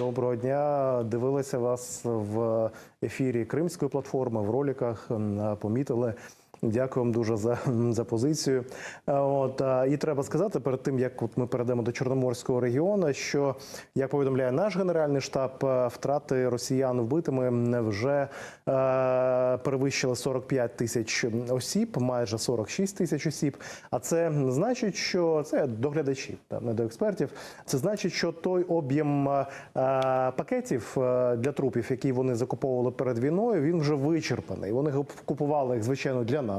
Доброго дня. Дивилися вас в ефірі Кримської платформи в роликах. Помітили. Дякую вам дуже за, за позицію. Е, От і треба сказати перед тим, як от ми перейдемо до Чорноморського регіону, що як повідомляє наш генеральний штаб, е, втрати росіян вбитими вже е, перевищили 45 тисяч осіб, майже 46 тисяч осіб. А це значить, що це до глядачів, та, не до експертів. Це значить, що той об'єм е, пакетів е, для трупів, які вони закуповували перед війною, він вже вичерпаний. Вони купували їх, звичайно, для нас.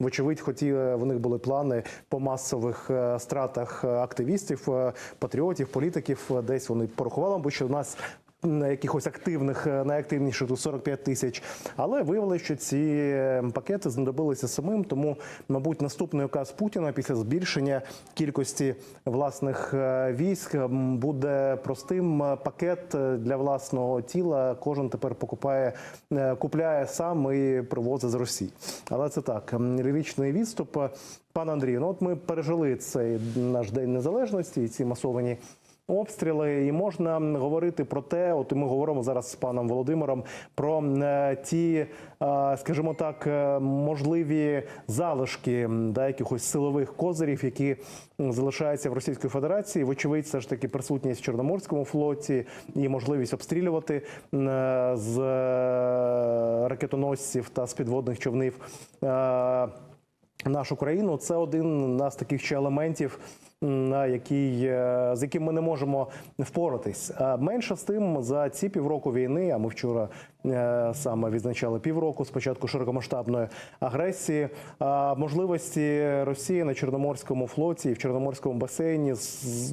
Вочевидь, хотіли в них були плани по масових е, стратах е, активістів, е, патріотів, політиків. Е, Десь вони порахували, бо що в нас на якихось активних, е, найактивніших тут 45 тисяч. Але виявилося, що ці е, пакети знадобилися самим. Тому, мабуть, наступний указ Путіна після збільшення кількості власних е, військ буде простим пакет для власного тіла. Кожен тепер покупає, купляє сам і привозить з Росії. Але це так, ліричний відступ. Пане Андрію, ну от ми пережили цей наш день незалежності і ці масовані обстріли, і можна говорити про те, от ми говоримо зараз з паном Володимиром про е, ті, е, скажімо так, е, можливі залишки да, якихось силових козирів, які залишаються в Російській Федерації. Вочевидь, все ж таки присутність в Чорноморському флоті і можливість обстрілювати з ракетоносців та з підводних човнів. нашу країну. Це один з таких ще елементів. На який е, з яким ми не можемо впоратись. Менше з тим за ці півроку війни. А ми вчора е, саме відзначали півроку спочатку широкомасштабної агресії. Можливості Росії на Чорноморському флоті і в Чорноморському басейні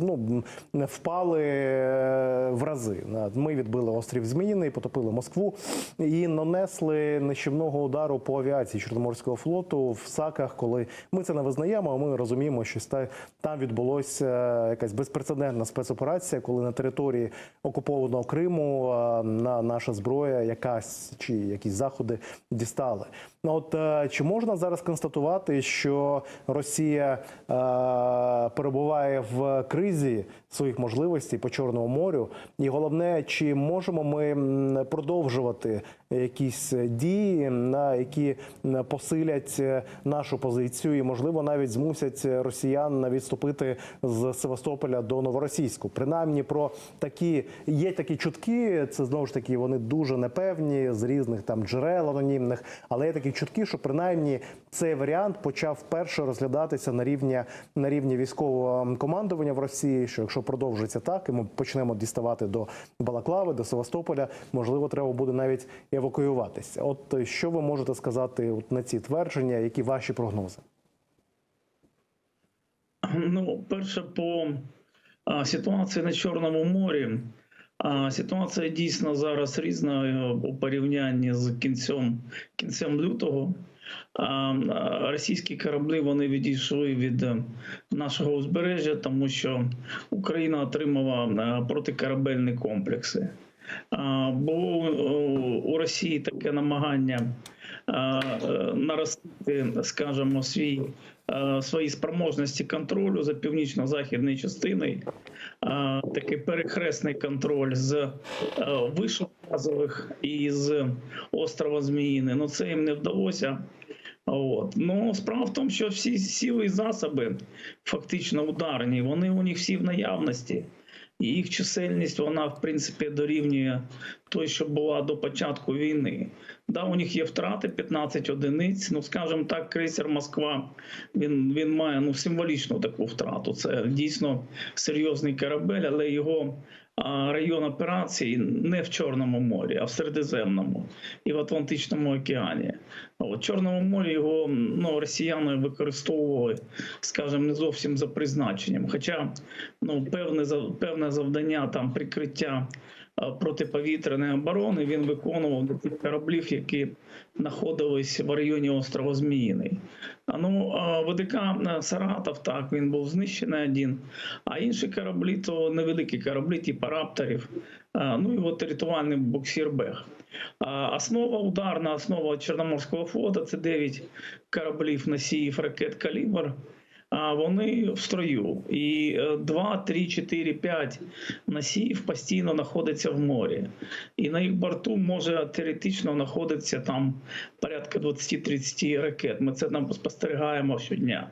ну, впали е, в рази. Ми відбили острів Зміїний, потопили Москву і нанесли нищівного удару по авіації Чорноморського флоту в САКах, коли ми це не визнаємо. а Ми розуміємо, що там відбулося якась безпрецедентна спецоперація, коли на території окупованого Криму на наша зброя, якась чи якісь заходи дістали. Ну от е, чи можна зараз констатувати, що Росія е, перебуває в кризі своїх можливостей по Чорному морю? І головне, чи можемо ми продовжувати якісь дії, на які посилять нашу позицію, і можливо навіть змусять росіян відступити з Севастополя до Новоросійську? Принаймні про такі є такі чутки. Це знову ж таки вони дуже непевні з різних там джерел анонімних, але є такі чутки, що принаймні цей варіант почав вперше розглядатися на рівні на рівні військового командування в Росії. Що якщо продовжиться так, і ми почнемо діставати до Балаклави, до Севастополя, можливо, треба буде навіть евакуюватися. От е, що ви можете сказати на ці твердження, які ваші прогнози? Ну, перше, по ситуації на Чорному морі. Ситуація дійсно зараз різна е, у порівнянні з кінцем, кінцем лютого. Російські кораблі вони відійшли від е, нашого узбережжя, тому що Україна отримала е, протикорабельні комплекси. Було у Росії таке намагання наростити, скажімо, свій, свої спроможності контролю за північно-західною частиною. А, Такий перехресний контроль з е, вишок і з острова Зміїни. Ну це їм не вдалося. От. Ну, справа в тому, що всі сіли засоби фактично ударні, вони у них всі в наявності. І їх чисельність, вона, в принципі, дорівнює той, що була до початку війни. Да, у них є втрати 15 одиниць. Ну, скажімо так, крейсер Москва він, він має ну, символічну таку втрату. Це дійсно серйозний корабель, але його район операції не в Чорному морі, а в Середземному і в Атлантичному океані. В Чорному морі його ну, росіяни використовували, скажімо, не зовсім за призначенням. Хоча ну, певне, певне завдання там прикриття протиповітряної оборони він виконував до тих кораблів, які знаходились в районі острова Зміїний. Ну ВДК Саратов, так він був знищений один. А інші кораблі то невеликі кораблі, типу рапторів. Ну і от рятувальний буксир Бех. Основа ударна основа Чорноморського флоту це 9 кораблів носіїв ракет Калібр. Вони в строю. І 2, 3, 4, 5 носіїв постійно знаходяться в морі. І на їх борту може теоретично знаходитися там порядка 20-30 ракет. Ми це нам спостерігаємо щодня.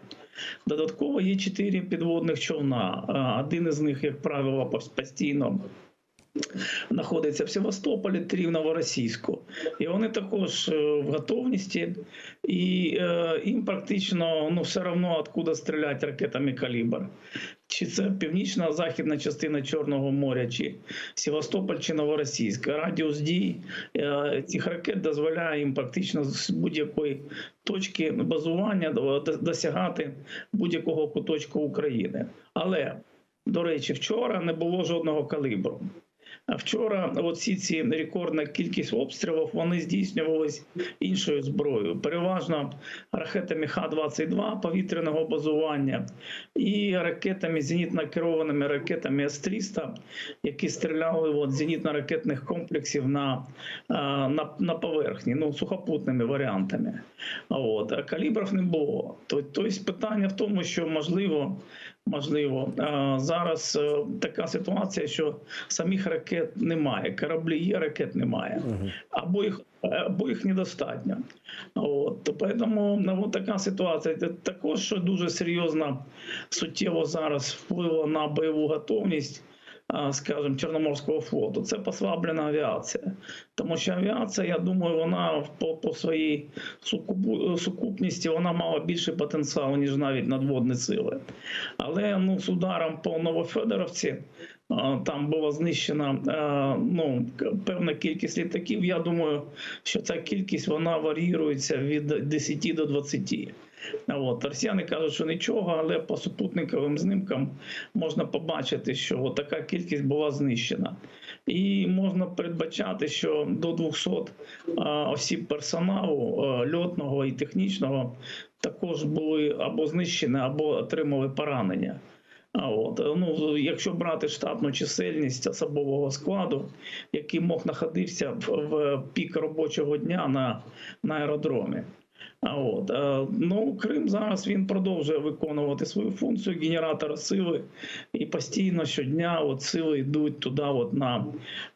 Додатково є чотири підводних човна. Один із них, як правило, постійно знаходиться в Севастополі, три в Новоросійську. І вони також е, в готовності, і е, їм практично ну, все одно откуда стріляти ракетами калібр. Чи це північна західна частина Чорного моря, чи Севастополь, чи Новоросійськ. Радіус дій е, цих ракет дозволяє їм практично з будь-якої точки базування до- до- досягати будь-якого куточку України. Але, до речі, вчора не було жодного калібру. Вчора оці ці рекордна кількість обстрілів вони здійснювались іншою зброєю, переважно ракетами Х-22 повітряного базування і ракетами зенітно керованими ракетами С-300, які стріляли от, зенітно-ракетних комплексів на, на, на поверхні, ну сухопутними варіантами. От а калібрів не було. Тобто питання в тому, що можливо. Можливо, зараз е, така ситуація, що самих ракет немає, кораблі є, ракет немає, або їх або їх недостатньо. От Тому поэтому ну, така ситуація. Також дуже серйозно суттєво зараз впливо на бойову готовність. Скажімо, Чорноморського флоту це послаблена авіація, тому що авіація, я думаю, вона по, по своїй сукупності вона мала більший потенціал ніж навіть надводні сили. Але ну з ударом по Новофедоровці там була знищена ну певна кількість літаків. Я думаю, що ця кількість вона варіюється від 10 до 20. От росіяни кажуть, що нічого, але по супутниковим знімкам можна побачити, що така кількість була знищена. І можна передбачати, що до 200 осіб персоналу льотного і технічного також були або знищені, або отримали поранення. А от ну, якщо брати штатну чисельність особового складу, який мог знаходитися в, в пік робочого дня на, на аеродромі. А от е, ну Крим зараз він продовжує виконувати свою функцію генератора сили, і постійно щодня от сили йдуть туди, от на е,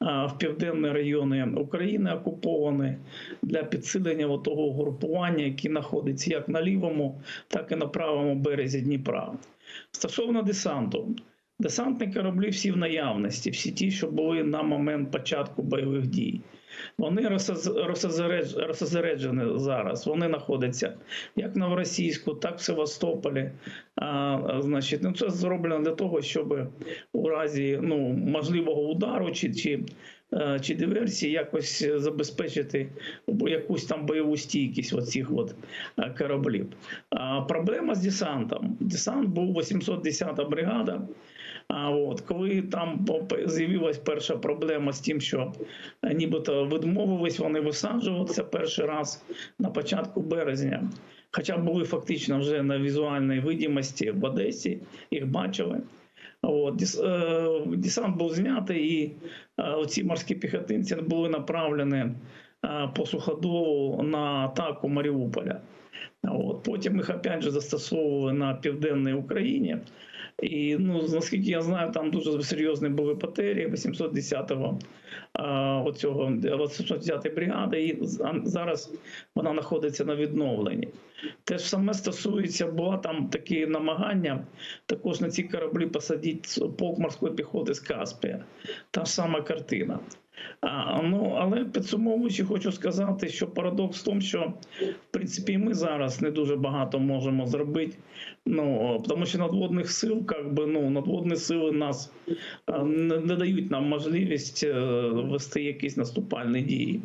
в південні райони України окуповані для підсилення от того угрупування, яке знаходиться як на лівому, так і на правому березі Дніпра. Стосовно десанту. Десантні кораблі всі в наявності, всі ті, що були на момент початку бойових дій. Вони розсоз- розсозереджені зараз. Вони знаходяться як в Новоросійську, так в Севастополі. А, а, значить, ну це зроблено для того, щоб у разі ну, можливого удару чи, чи, е, чи диверсії якось забезпечити якусь там бойову стійкість оцих от е, кораблів. А, проблема з десантом. Десант був 810-та бригада. А от коли там з'явилась перша проблема з тим, що е, нібито відмовились вони висаджуватися перший раз на початку березня. Хоча були фактично вже на візуальній видимості в Одесі, їх бачили. От, е, десант був знятий, і е, оці морські піхотинці були направлені по суходолу на атаку Маріуполя. От. Потім їх опять же застосовували на південній Україні. І ну, наскільки я знаю, там дуже серйозні були потері 810-го а, оцього 810-ї бригади, і зараз вона знаходиться на відновленні. Те ж саме стосується, була там такі намагання також на ці кораблі посадити полк морської піхоти з Каспія. Та ж сама картина. А, ну, але підсумовуючи, хочу сказати, що парадокс в тому, що в принципі ми зараз не дуже багато можемо зробити. Ну тому що надводних сил, як би ну надводні сили нас не, не дають нам можливість е, вести якісь наступальні дії.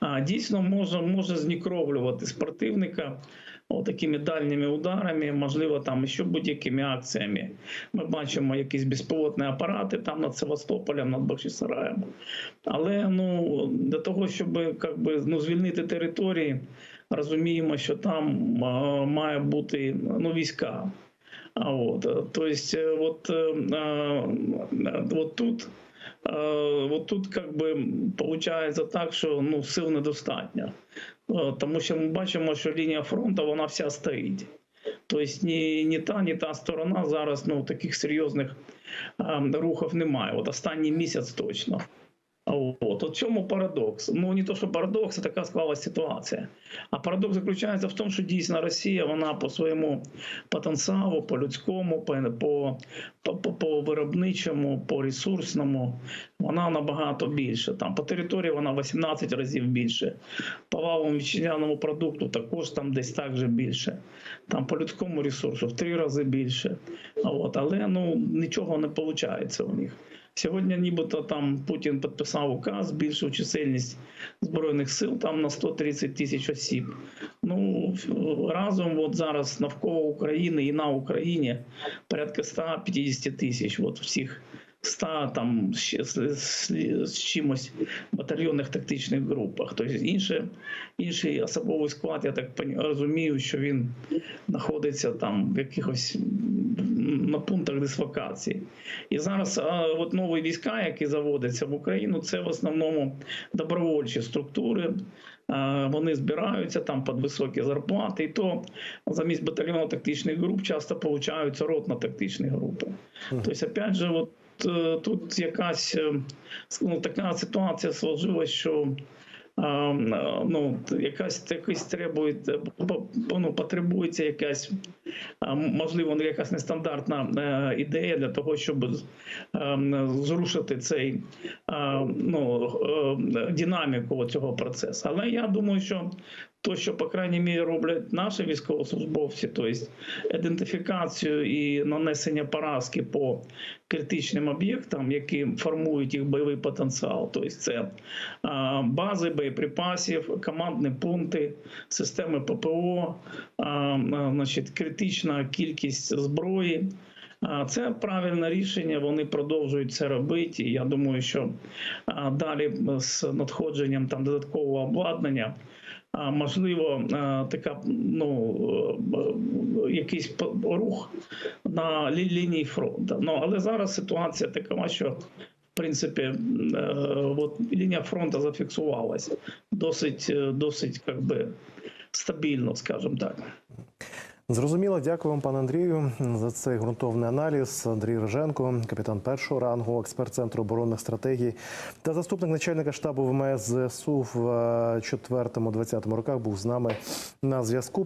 А дійсно може, може знікровлювати супротивника. Такими дальніми ударами, можливо, там ще будь-якими акціями. Ми бачимо якісь безпілотні апарати там над Севастополем, над Бахчисараєм. Але ну для того, щоб як би, ну, звільнити території, розуміємо, що там а, має бути ну, війська. А от, е, то есть, е, от, е, е, тут, е, от тут как би получається так, що ну, сил недостатньо. Е, Тому що ми бачимо, що лінія фронту вона вся стоїть. Тобто ні, ні та, ні та сторона зараз ну, таких серйозних е, рухів немає. От останній місяць точно. От, в чому парадокс? Ну не то, що парадокс, а така склалася ситуація. А парадокс заключається в тому, що дійсно Росія вона по своєму потенціалу, по людському, по, по, по, по виробничому, по ресурсному, вона набагато більше. Там по території вона 18 разів більше. По валовому вітчизняному продукту також там десь так же більше. Там по людському ресурсу в три рази більше. От, але ну нічого не виходить у них. Сьогодні, нібито там Путін підписав указ, збільшив чисельність збройних сил там на 130 тисяч осіб. Ну разом, от зараз навколо України і на Україні порядка 150 тисяч. От всіх 100 там ще з, чимось батальйонних тактичних групах. Тобто інше, інший особовий склад, я так розумію, що він знаходиться там в якихось на пунктах дислокації. І зараз от нові війська, які заводяться в Україну, це в основному добровольчі структури. Вони збираються там під високі зарплати, і то замість батальйону тактичних груп часто получаються ротно-тактичні групи. Тобто, опять же, от е, тут якась е, ну, така ситуація сложилась, що ну, якась якась требує, ну, потребується якась, можливо, якась нестандартна е, ідея для того, щоб зрушити цей ну, е, динаміку цього процесу. Але я думаю, що то, що, по крайній мірі, роблять наші військовослужбовці, тобто ідентифікацію і нанесення поразки по критичним об'єктам, які формують їх бойовий потенціал. Тобто це бази боєприпасів, командні пункти, системи ППО, значить, критична кількість зброї. Це правильне рішення. Вони продовжують це робити. Я думаю, що далі з надходженням там додаткового обладнання. Можливо, така ну е, якийсь рух на лі- лінії фронту. Ну але зараз ситуація така, що в принципі е, от лінія фронту зафіксувалася досить, е, досить як би, стабільно, скажімо так. Зрозуміло, дякую вам, пане Андрію, за цей ґрунтовний аналіз. Андрій Роженко, капітан першого рангу, експерт центру оборонних стратегій та заступник начальника штабу ВМС ЗСУ в 4-20 роках був з нами на зв'язку.